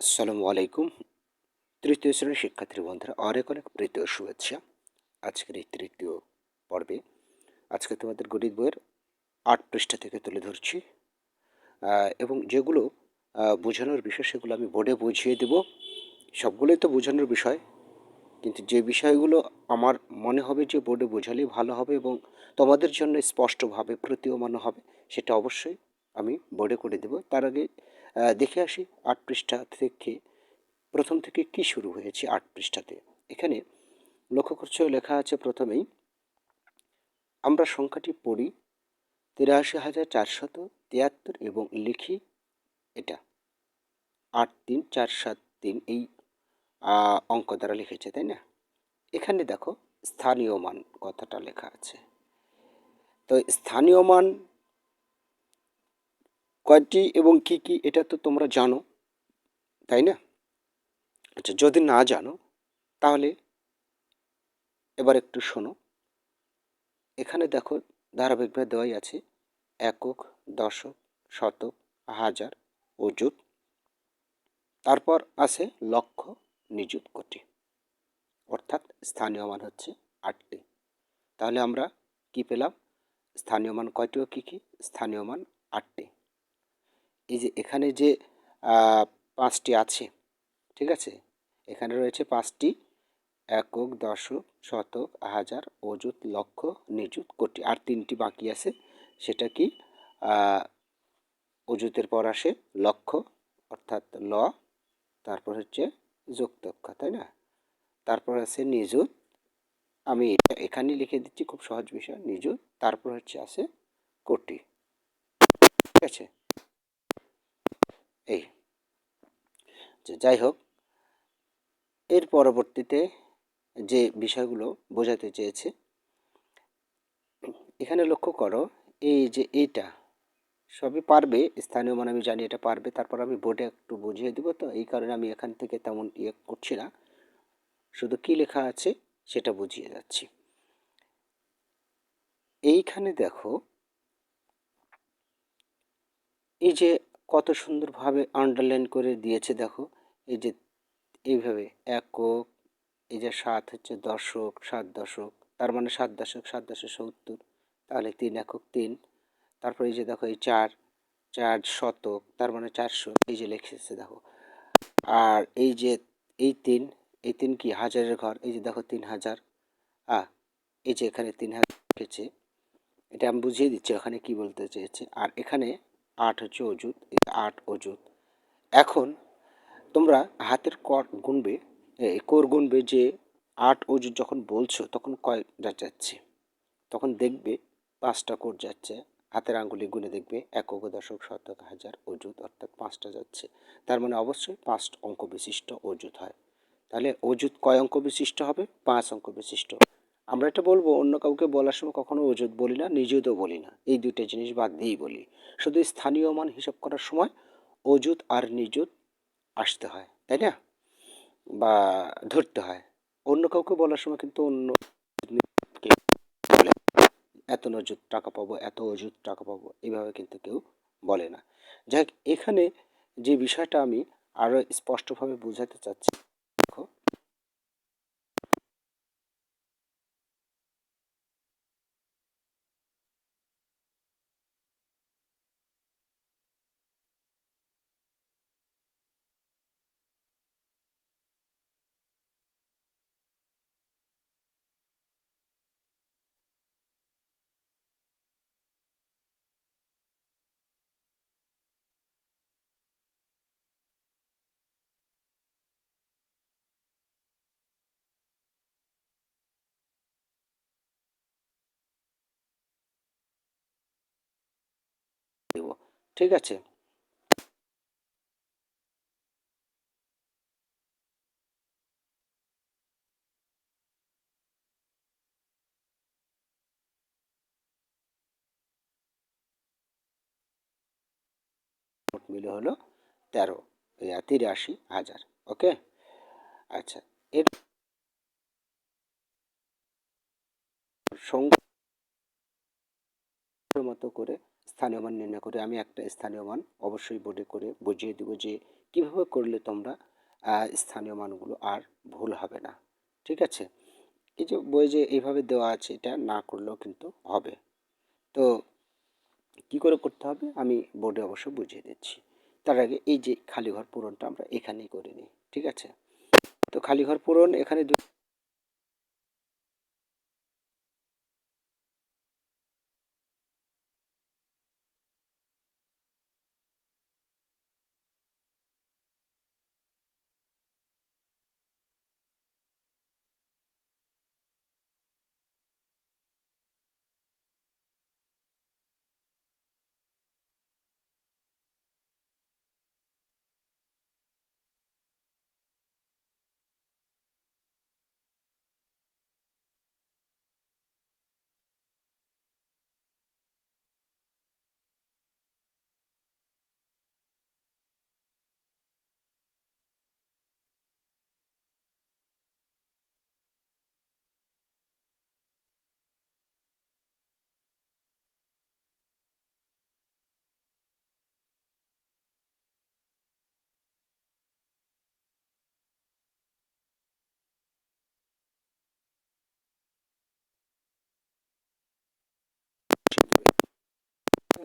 আসসালামু আলাইকুম। তৃতীয় শ্রেণির শিক্ষার্থী বন্ধুরা, অনেক অনেক প্রীতীয় শুভেচ্ছা। আজকের এই তৃতীয় পর্বে আজকে তোমাদের গণিত বইয়ের আট পৃষ্ঠা থেকে তুলে ধরছি। এবং যেগুলো বোঝানোর বিষয় সেগুলো আমি বোর্ডে বুঝিয়ে দেব। সবগুলোই তো বোঝানোর বিষয়, কিন্তু যে বিষয়গুলো আমার মনে হবে যে বোর্ডে বোঝালেই ভালো হবে এবং তোমাদের জন্য স্পষ্টভাবে প্রতীয়মান হবে, সেটা অবশ্যই আমি বোর্ডে করে দেব। তার আগে দেখে আসি আট পৃষ্ঠা থেকে। প্রথম থেকে কি শুরু হয়েছে আট পৃষ্ঠাতে? এখানে লক্ষ্য করছ, লেখা আছে প্রথমেই, আমরা সংখ্যাটি পড়ি তিরাশি হাজার চারশত তিয়াত্তর এবং লিখি এটা। আট তিন চার সাত তিন এই অঙ্ক দ্বারা লিখেছে, তাই না? এখানে দেখো স্থানীয় মান কথাটা লেখা আছে। তো স্থানীয় মান কয়টি এবং কি কি এটা তো তোমরা জানো, তাই না? আচ্ছা যদি না জানো, তাহলে এবার একটু শোনো। এখানে দেখো ধারাবাহিকভাবে দেওয়াই আছে, একক, দশক, শতক, হাজার, অযুত। তারপর আছে লক্ষ, নিযুত কোটি। অর্থাৎ স্থানীয় মান হচ্ছে আটটি। তাহলে আমরা কি পেলাম? স্থানীয় মান কয়টি ও কী কী? স্থানীয় মান আটটি। এই যে এখানে যে পাঁচটি আছে, ঠিক আছে? এখানে রয়েছে পাঁচটি, একক, দশক, শতক, হাজার, অযুত, লক্ষ, নিযুত, কোটি। আর তিনটি বাকি আছে, সেটা কি? অযুতের পর আসে লক্ষ, অর্থাৎ ল, তারপর হচ্ছে যুক্তক্ষ তাই না? তারপর আছে নিযুত। আমি এটা এখানে লিখে দিচ্ছি, খুব সহজ বিষয়, নিযুত, তারপর হচ্ছে আছে কোটি। ঠিক আছে? এই, যে যাই হোক, এর পরবর্তীতে যে বিষয়গুলো বোঝাতে চেয়েছে, এখানে লক্ষ্য করো, এই যে এইটা সবই পারবে, স্থানীয় মান আমি জানি এটা পারবে, তারপর আমি বোর্ডে একটু বুঝিয়ে দেবো তো, এই কারণে আমি এখান থেকে তেমন ইয়ে করছি না, শুধু কি লেখা আছে সেটা বুঝিয়ে যাচ্ছি। এইখানে দেখো, এই যে কত সুন্দরভাবে আন্ডারলাইন করে দিয়েছে দেখো। এই যে এইভাবে একক এই যে সাত হচ্ছে দশক, সাত দশক, তার মানে সাত দশক সাত দশক সত্তর, তাহলে তিন একক তিন। তারপর এই যে দেখো এই চার চার শতক, তার মানে চারশো, এই যে লিখেছে দেখো। আর এই যে এই তিন এই তিন কি? হাজারের ঘর, এই যে দেখো তিন হাজার। আ, এই যে এখানে তিন হাজার লিখেছে এটা আমি বুঝিয়ে দিচ্ছি, ওখানে কি বলতে চেয়েছে। আর এখানে আট হচ্ছে অজুত আট অজুত এখন তোমরা হাতের কর গুনবে কোর গুনবে যে আট অজুত যখন বলছো তখন কয়টা যাচ্ছে? তখন দেখবে পাঁচটা কোর যাচ্ছে, হাতের আঙ্গুলি গুনে দেখবে একক দশক শতক হাজার অজুত অর্থাৎ পাঁচটা যাচ্ছে। তার মানে অবশ্যই পাঁচ অঙ্ক বিশিষ্ট অজুত হয়। তাহলে অজুত কয় অঙ্ক বিশিষ্ট হবে? পাঁচ অঙ্ক বিশিষ্ট। আমরা এটা বলব, অন্য কাউকে বলার সময় কখনো অজুত বলি না নিজেও বলি না। এই দুইটা জিনিস বাদ দিয়েই বলি। শুধু স্থানীয় মান হিসাব করার সময় অজুত আর নিযুত আসতে হয়, তাই না? বা ধরতে হয়। অন্য কাউকে বলার সময় কিন্তু অন্য এত নজুত টাকা পাবো, এত অজুত টাকা পাবো এইভাবে কিন্তু কেউ বলে না। যাই এখানে যে বিষয়টা আমি আরও স্পষ্টভাবে বোঝাতে চাচ্ছি দেখো দেব ঠিক আছে। মিলে হলো তেরো তিরাশি হাজার ওকে? আচ্ছা এর সংখ্যা মতো করে স্থানীয় মান নির্ণয় করে আমি একটা স্থানীয় মান অবশ্যই বোর্ডে করে বুঝিয়ে দেবো যে কীভাবে করলে তোমরা স্থানীয় মানগুলো আর ভুল হবে না। ঠিক আছে? এই যে বই যে এইভাবে দেওয়া আছে এটা না করলেও কিন্তু হবে। তো কি করে করতে হবে? আমি বোর্ডে অবশ্য বুঝিয়ে দিচ্ছি। তার আগে এই যে খালি ঘর পূরণটা আমরা এখানেই করে নিই। ঠিক আছে? তো খালি ঘর পূরণ এখানে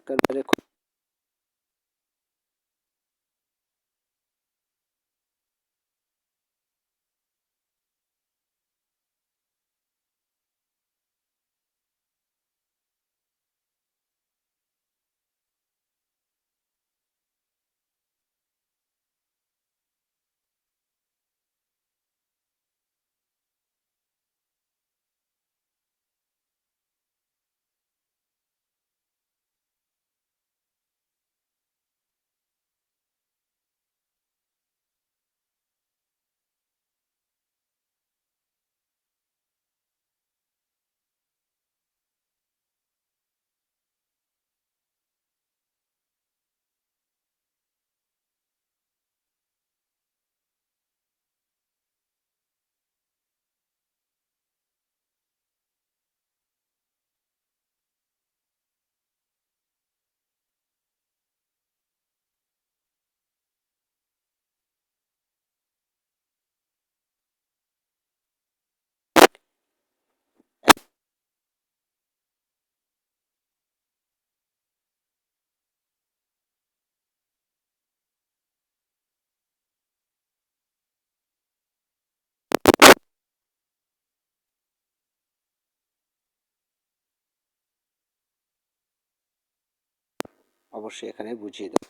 দু একেবারে অবশ্যই এখানে বুঝিয়ে দেবো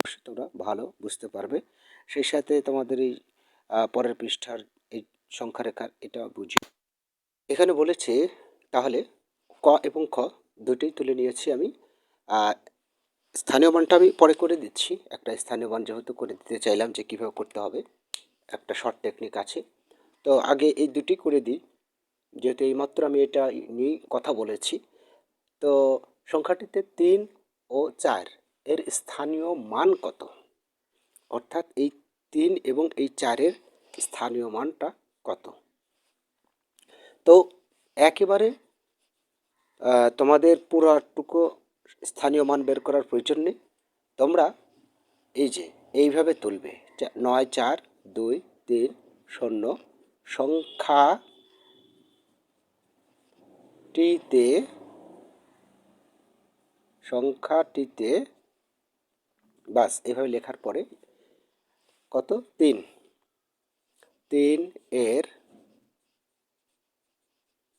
অবশ্যই তোমরা ভালো বুঝতে পারবে। সেই সাথে তোমাদের এই পরের পৃষ্ঠার এই সংখ্যা রেখার এটা বুঝি এখানে বলেছে, তাহলে ক এবং খ দুটোই তুলে নিয়েছি আমি। স্থানীয় মানটা আমি পরে করে দিচ্ছি। একটা স্থানীয় মান যেহেতু করে দিতে চাইলাম যে কীভাবে করতে হবে, একটা শর্ট টেকনিক আছে। তো আগে এই দুটি করে দিই, যেহেতু এইমাত্র আমি এটা নিয়েই কথা বলেছি। তো সংখ্যাটিতে তিন ও চার। এর স্থানীয় মান কত? অর্থাৎ এই তিন এবং এই চারের স্থানীয় মানটা কত? তো একেবারে তোমাদের পুরোটুকু স্থানীয় মান বের করার প্রয়োজন নেই। তোমরা এই যে, এইভাবে তুলবে। নয়, চার, দুই, তিন, শূন্য, সংখ্যাটিতে সংখ্যাটিতে বাস, এভাবে লেখার পরে কত? তিন। তিন এর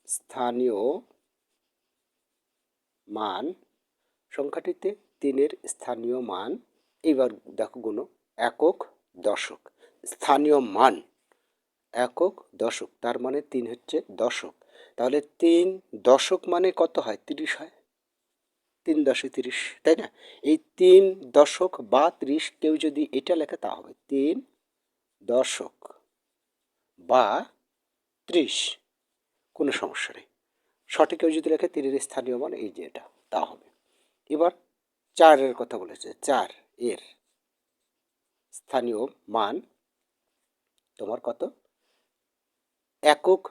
স্থানীয় মান, সংখ্যাটিতে তিনের স্থানীয় মান, এইবার দেখো গুণ, একক দশক। স্থানীয় মান, একক দশক, তার মানে তিন হচ্ছে দশক। তাহলে তিন দশক মানে কত হয়? তিরিশ হয়। তিন দশে তিরিশ, তাই না? এই তিন দশক বা ত্রিশ কেউ যদি এটা লেখে তা হবে তিন দশক বা ত্রিশ। কোনো সমস্যা নেই। সঠিক কেউ যদি লেখে তীরের স্থানীয় মান এই যে এটা, তা হবে। এবার চারের কথা বলেছে, চার এর স্থানীয় মান তোমার কত? একক,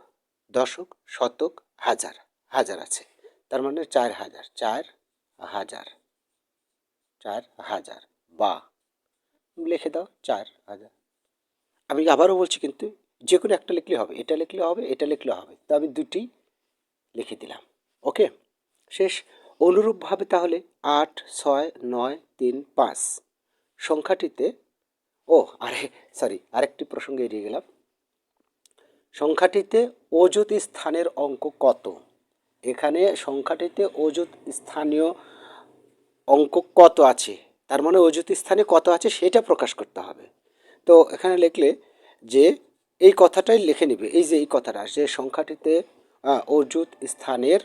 দশক, শতক, হাজার হাজার আছে। তার মানে চার হাজার, চার হাজার। চার হাজার। বা। লিখে দাও চার হাজার। আমি আবারও বলছি কিন্তু যে কোনো একটা লিখলে হবে। এটা লিখলে হবে, এটা লিখলে হবে। তো আমি দুটি লিখে দিলাম। ওকে? শেষ। অনুরূপভাবে তাহলে আট, ছয়, নয়, তিন, পাঁচ সংখ্যাটিতে ও, আরে সরি আরেকটি প্রসঙ্গে এড়িয়ে গেলাম। সংখ্যাটিতে অযুত স্থানের অঙ্ক কত? এখানে সংখ্যাটিতে অযুত স্থানীয় অঙ্ক কত আছে? তার মানে অযুত স্থানে কত আছে সেটা প্রকাশ করতে হবে। তো এখানে লিখলে যে এই কথাটাই লিখে নেবে। এই যে এই কথাটা, যে সংখ্যাটিতে অযুত স্থানের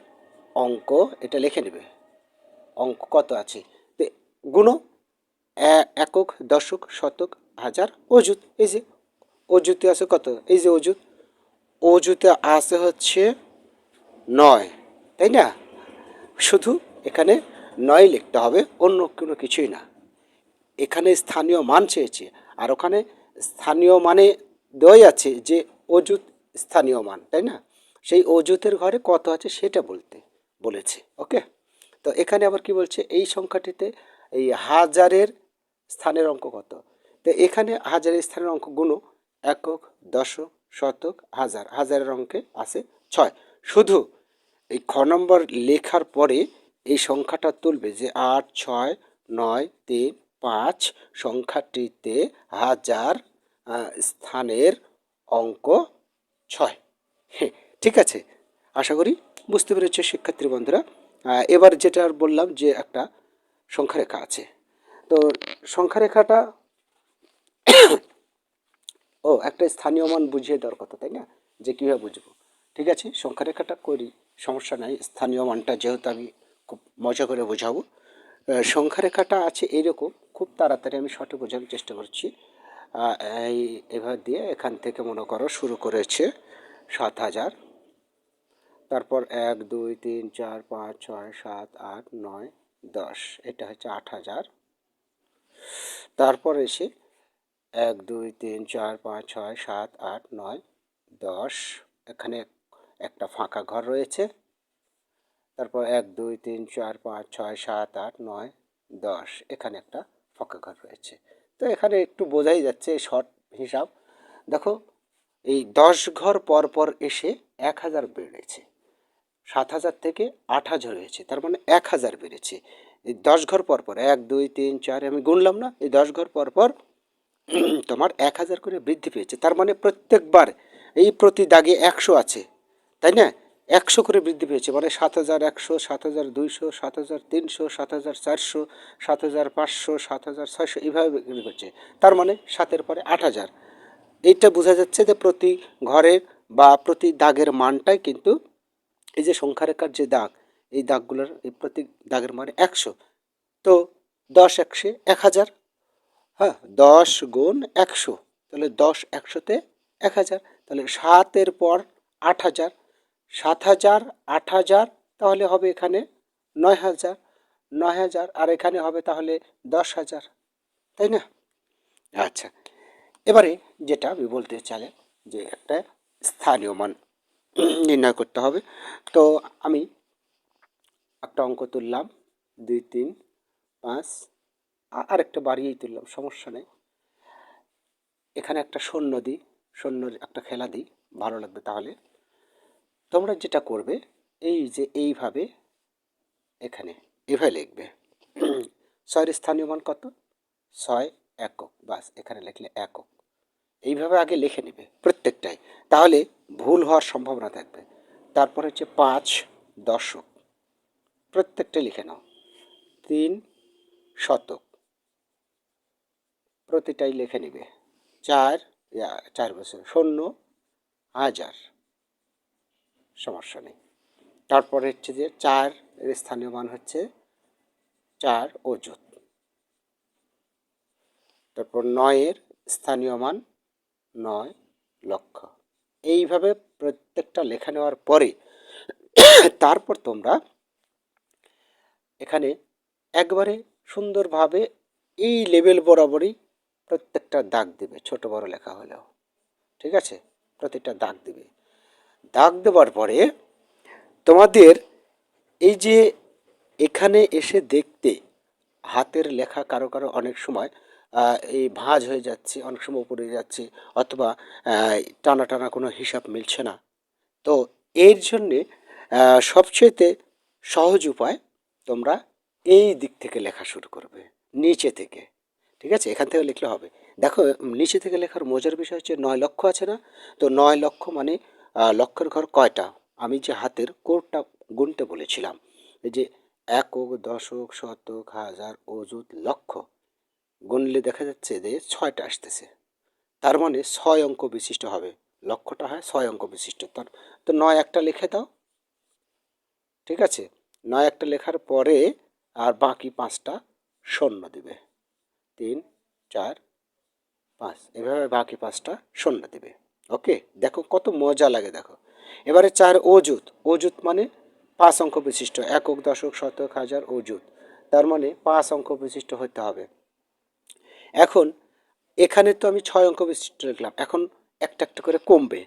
অঙ্ক, এটা লিখে নেবে। অঙ্ক কত আছে? গুণ একক, দশক, শতক, হাজার, অযুত। এই যে অযুতে আছে কত? এই যে অযুত, অযুতে আছে হচ্ছে নয়। তাই না? শুধু এখানে নয় লিখতে হবে, অন্য কোনো কিছুই না। এখানে স্থানীয় মান চেয়েছে, আর ওখানে স্থানীয় মানে দেওয়াই আছে যে অযুত স্থানীয় মান, তাই না? সেই অযুতের ঘরে কত আছে সেটা বলতে, বলেছে, ওকে? তো এখানে আবার কি বলছে? এই সংখ্যাটিতে এই হাজারের স্থানের অঙ্ক কত? তো এখানে হাজারের স্থানের অঙ্ক গুণ একক, দশক, শতক, হাজার। হাজারের অঙ্কে আছে ছয়। শুধু এই খ নম্বর লেখার পরে এই সংখ্যাটা তুলবে যে আট, ছয়, নয়, তিন, পাঁচ সংখ্যাটিতে হাজার স্থানের অঙ্ক ছয়। হ্যাঁ ঠিক আছে? আশা করি বুঝতে পেরেছে শিক্ষার্থী বন্ধুরা। এবার যেটা বললাম যে একটা সংখ্যারেখা আছে। তো সংখ্যারেখাটা ও, একটা স্থানীয় মান বুঝিয়ে দেওয়ার কথা, তাই না? যে কীভাবে বুঝব? ঠিক আছে? সংখ্যারেখাটা করি সমস্যা নাই স্থানীয় মানটা যেহেতু আমি খুব মজা করে বোঝাবো। আহ, সংখ্যারেখাটা আছে এইরকম খুব তাড়াতাড়ি আমি সঠিক বোঝানোর চেষ্টা করছি। এই এভাবে দিয়ে এখান থেকে মনে করো শুরু করেছে সাত হাজার। তারপর এক দুই তিন চার পাঁচ ছয় সাত আট নয় দশ এটা হচ্ছে আট হাজার। তারপর এসে এক দুই তিন চার পাঁচ ছয় সাত আট নয় দশ এখানে একটা ফাঁকা ঘর রয়েছে। তারপর এক, দুই, তিন, চার, পাঁচ, ছয়, সাত, আট, নয়, দশ, এখানে একটা ফাঁকা ঘর রয়েছে। তো এখানে একটু বোঝাই যাচ্ছে শর্ট হিসাব। দেখো, এই দশ ঘর পর পর এসে এক হাজার বেড়েছে। সাত হাজার থেকে আট হাজার হয়েছে, তার মানে এক হাজার বেড়েছে। এই দশ ঘর পর পর এক, দুই, তিন, চার, আমি গুনলাম না, এই দশ ঘর পর পর তোমার এক হাজার করে বৃদ্ধি পেয়েছে। তার মানে প্রত্যেকবার এই প্রতি দাগে একশো আছে। তাই না? একশো করে বৃদ্ধি পেয়েছে। মানে সাত হাজার একশো, সাত হাজার দুইশো, সাত হাজার তিনশো, সাত হাজার চারশো, সাত হাজার পাঁচশো, সাত হাজার ছয়শো এইভাবে বৃদ্ধি করছে তার মানে সাতের পরে আট হাজার। এইটা বোঝা যাচ্ছে যে প্রতি ঘরের বা প্রতি দাগের মানটাই কিন্তু এই যে সংখ্যারেখার যে দাগ, এই দাগগুলোর এই প্রতি দাগের মানে একশো। তো দশ একশো এক হাজার। হ্যাঁ দশ গুণ একশো। তাহলে দশ একশোতে এক হাজার। তাহলে সাতের পর আট হাজার। সাত হাজার, আট হাজার, তাহলে হবে এখানে নয় হাজার। নয় হাজার আর এখানে হবে তাহলে দশ হাজার, তাই না? আচ্ছা এবারে যেটা আমি বলতে চাইলে যে একটা স্থানীয় মান নির্ণয় করতে হবে। তো আমি একটা অঙ্ক তুললাম, দুই, তিন, পাঁচ, আ- আরেকটা বাড়িয়েই তুললাম, সমস্যা নেই। এখানে একটা শূন্য দিই শূন্যর একটা খেলা দিই, ভালো লাগবে তাহলে। তোমরা যেটা করবে, এই যে এইভাবে এখানে, এভাবে লিখবে। ছয়ের স্থানীয় মান কত? ছয় একক। বাস, এখানে লিখলে একক। এইভাবে আগে লিখে নেবে প্রত্যেকটাই। তাহলে ভুল হওয়ার সম্ভাবনা থাকবে। তারপর হচ্ছে পাঁচ দশক। প্রত্যেকটাই লিখে নাও। তিন শতক। প্রতিটাই লিখে নেবে। চার চার বছর। শূন্য হাজার। সমস্যা নেই। তারপরে হচ্ছে যে চার এর স্থানীয় মান হচ্ছে চার অযুত। তারপর নয়ের স্থানীয় মান নয় লক্ষ। এইভাবে প্রত্যেকটা লেখা নেওয়ার পরে তারপর তোমরা এখানে একবারে সুন্দরভাবে এই লেভেল বরাবরই প্রত্যেকটা দাগ দেবে, ছোট বড় লেখা হলেও। ঠিক আছে? প্রত্যেকটা দাগ দেবে। দাগ দেওয়ার পরে তোমাদের এই যে এখানে এসে দেখতে, হাতের লেখা কারও কারও অনেক সময় এই ভাঁজ হয়ে যাচ্ছে, অনেক সময় উপরে যাচ্ছে, অথবা টানা টানা কোনো হিসাব মিলছে না। তো এর জন্যে সবচেয়েতে সহজ উপায় তোমরা এই দিক থেকে লেখা শুরু করবে, নিচে থেকে। ঠিক আছে? এখান থেকে লিখলে হবে। দেখো নিচে থেকে লেখার মজার বিষয় হচ্ছে নয় লক্ষ আছে না? তো নয় লক্ষ মানে লক্ষের ঘর কয়টা? আমি যে হাতের কোরটা গুনতে বলেছিলাম। এই যে একক, দশক, শতক, হাজার অযুত লক্ষ। গুনলে দেখা যাচ্ছে যে ছয়টা আসতেছে। তার মানে ছয় অঙ্ক বিশিষ্ট হবে। লক্ষটা হয় ছয় অঙ্ক বিশিষ্ট। তার তো নয় একটা লিখে দাও। ঠিক আছে? নয় একটা লেখার পরে আর বাকি পাঁচটা শূন্য দিবে। তিন, চার, পাঁচ। এভাবে বাকি পাঁচটা শূন্য দিবে। ওকে, দেখো কত মজা লাগে, দেখো। এবারে চার অজুত অজুত মানে পাঁচ অঙ্ক বিশিষ্ট, একক, দশক, শতক, হাজার অজুত তার মানে পাঁচ অঙ্ক বিশিষ্ট হতে হবে। এখন, এখানে তো আমি ছয় অঙ্ক বিশিষ্ট লিখলাম, এখন একটা একটা করে কমবে।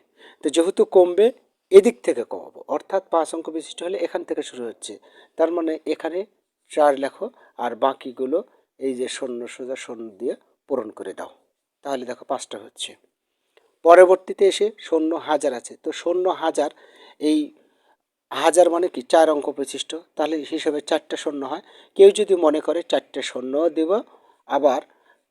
তো যেহেতু কমবে, এদিক থেকে কমাবো। অর্থাৎ পাঁচ অঙ্ক বিশিষ্ট হলে এখান থেকে শুরু হচ্ছে। তার মানে এখানে চার লেখো, আর বাকিগুলো এই যে শূন্য সোজা শূন্য দিয়ে পূরণ করে দাও। তাহলে দেখো পাঁচটা হচ্ছে। পরবর্তীতে এসে শূন্য হাজার আছে। তো শূন্য হাজার এই হাজার মানে কি? চার অঙ্ক বিশিষ্ট তাহলে হিসেবে চারটে শূন্য হয়। কেউ যদি মনে করে চারটে শূন্য দিব, আবার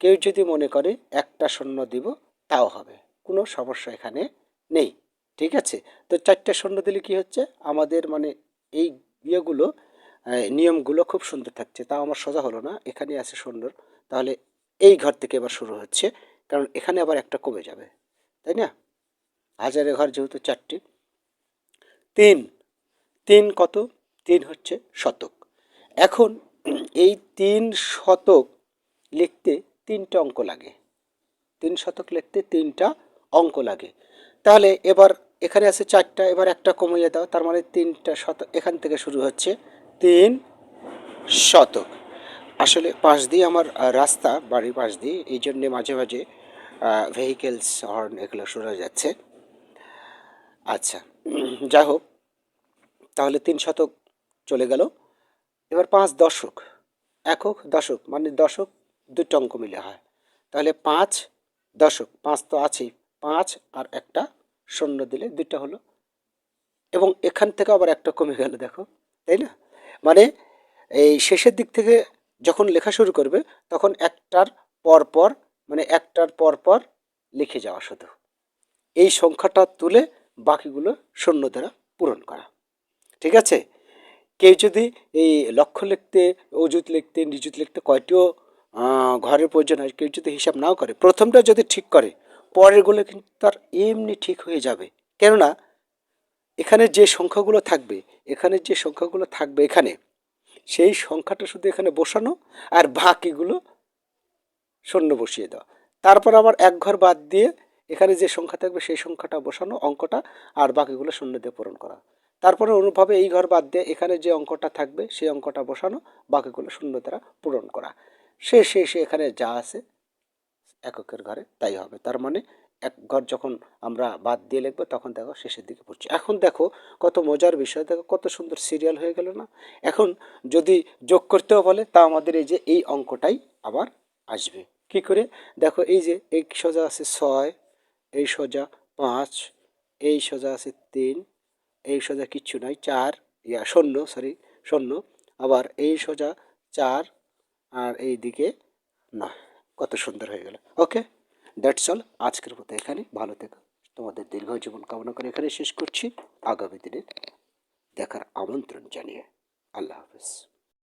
কেউ যদি মনে করে একটা শূন্য দিব, তাও হবে। কোনো সমস্যা এখানে নেই। ঠিক আছে? তো চারটে শূন্য দিলে কি হচ্ছে? আমাদের মানে এই ইয়েগুলো নিয়মগুলো খুব সুন্দর থাকছে। তাও আমার সোজা হলো না। এখানে আছে সুন্দর তাহলে এই ঘর থেকে এবার শুরু হচ্ছে। কারণ এখানে আবার একটা কমে যাবে। তাই না? হাজারের ঘর যেহেতু চারটি। তিন তিন কত? তিন হচ্ছে শতক। এখন এই তিন শতক লিখতে তিনটা অঙ্ক লাগে। তিন শতক লিখতে তিনটা অঙ্ক লাগে। তাহলে এবার এখানে আছে চারটা, এবার একটা কমিয়ে দাও। তার মানে তিনটা শতক এখান থেকে শুরু হচ্ছে তিন শতক। আসলে পাশ দিয়ে আমার রাস্তা, বাড়ির পাশ দিয়ে, এই জন্যে মাঝে মাঝে ভেহিকেলস হর্ন এগুলো শোনা যাচ্ছে। আচ্ছা যাই হোক তাহলে তিন শতক চলে গেল। এবার পাঁচ দশক, একক দশক মানে দশক দুটো অঙ্ক মিলে হয়। তাহলে পাঁচ দশক, পাঁচ তো আছেই, পাঁচ আর একটা শূন্য দিলে দুইটা হলো। এবং এখান থেকে আবার একটা কমে গেল, দেখো, তাই না? মানে এই শেষের দিক থেকে যখন লেখা শুরু করবে, তখন একটার পর পর মানে একটার পর পর লিখে যাওয়া শুধু। এই সংখ্যাটা তুলে বাকিগুলো শূন্য দ্বারা পূরণ করা। ঠিক আছে? কেউ যদি এই লক্ষ্য লিখতে অজুত লিখতে, নিযুত লিখতে কয়টিও ঘরের প্রয়োজন হয়, কেউ যদি হিসাব নাও করে, প্রথমটা যদি ঠিক করে পরেরগুলো কিন্তু তার এমনি ঠিক হয়ে যাবে। কেননা, এখানে যে সংখ্যাগুলো থাকবে, এখানে যে সংখ্যাগুলো থাকবে এখানে, সেই সংখ্যাটা শুধু এখানে বসানো আর বাকিগুলো শূন্য বসিয়ে দেওয়া তারপর আবার এক ঘর বাদ দিয়ে এখানে যে সংখ্যা থাকবে সেই সংখ্যাটা বসানো অঙ্কটা আর বাকিগুলো শূন্য দিয়ে পূরণ করা। তারপরে অনুভাবে এই ঘর বাদ দিয়ে এখানে যে অঙ্কটা থাকবে সেই অঙ্কটা বসানো, বাকিগুলো শূন্য দ্বারা পূরণ করা। সে সে এখানে যা আছে এককের ঘরে তাই হবে। তার মানে এক ঘর যখন আমরা বাদ দিয়ে লিখব তখন দেখো শেষের দিকে পড়ছি। এখন দেখো কত মজার বিষয়, দেখো কত সুন্দর সিরিয়াল হয়ে গেল না? এখন যদি যোগ করতেও বলে তা আমাদের এই যে এই অঙ্কটাই আবার আসবে। কি করে? দেখো, এই যে এই সোজা আছে ছয়, এই সোজা পাঁচ, এই সোজা আছে তিন, এই সোজা কিচ্ছু নয় চার, ইয়া, শূন্য সরি শূন্য। আবার এই সোজা চার আর এই দিকে নয়। কত সুন্দর হয়ে গেল। ওকে দ্যাটস অল আজকের মতো এখানে। ভালো থেকো। তোমাদের দীর্ঘ জীবন কামনা করে এখানে শেষ করছি। আগামী দিনে দেখার আমন্ত্রণ জানিয়ে আল্লাহ হাফেজ।